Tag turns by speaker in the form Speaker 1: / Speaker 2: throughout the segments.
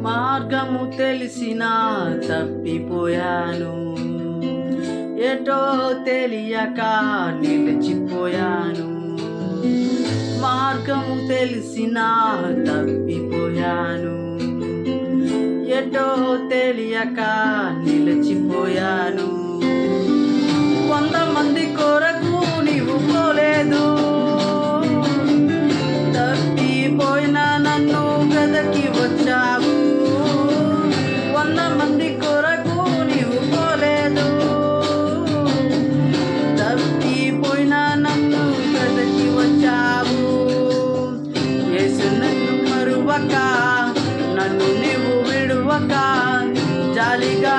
Speaker 1: మార్గము తెలిసినా తప్పిపోయాను. ఎటో తెలియక నిలిచిపోయాను. మార్గము తెలిసినా తప్పిపోయాను. ఎటో తెలియక నిలిచిపోయాను. వంద మంది కొరకు నీవు పోలేదు. తప్పిపోయిన నన్ను వెదకి వచ్చావు. వంద మంది విడువక జాలిగా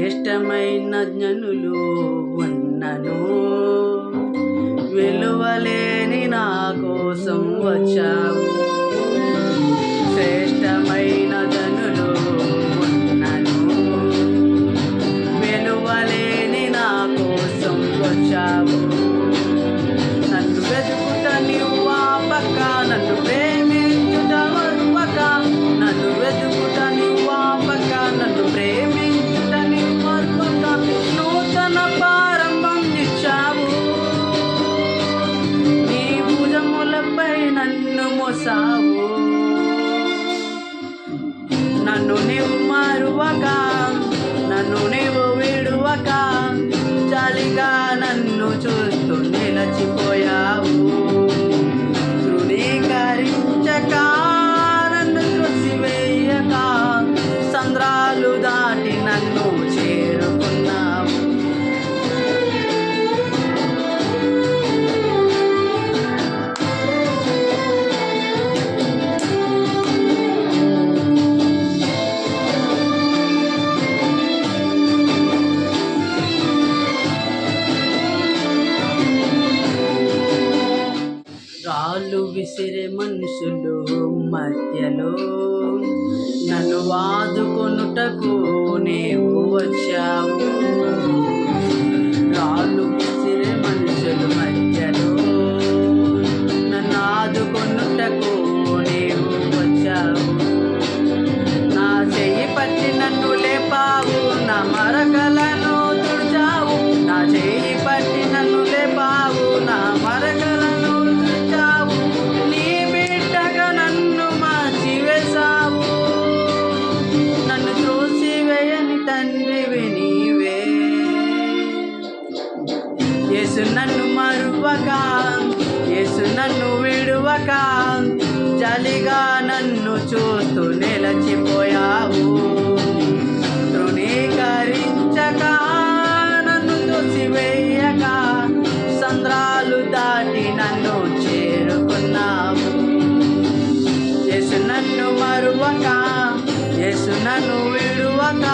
Speaker 1: శ్రేష్టమైన జ్ఞనులు ఉన్నను. విలువలేని నా కోసం వచ్చావు. రాళ్ళు విసిరే మనుషులు మధ్యలో. నన్ను వాదుకొనుటకు యేసు నన్ను మరువక యేసు నన్ను విడువక చలిగా నన్ను చూస్తూ నిలచిపోయావు. తృణీకరించక నన్ను తోసివేయక సంద్రాలు దాటి నన్ను చేరుకున్నావు. యేసు నన్ను మరువక యేసు నన్ను విడువక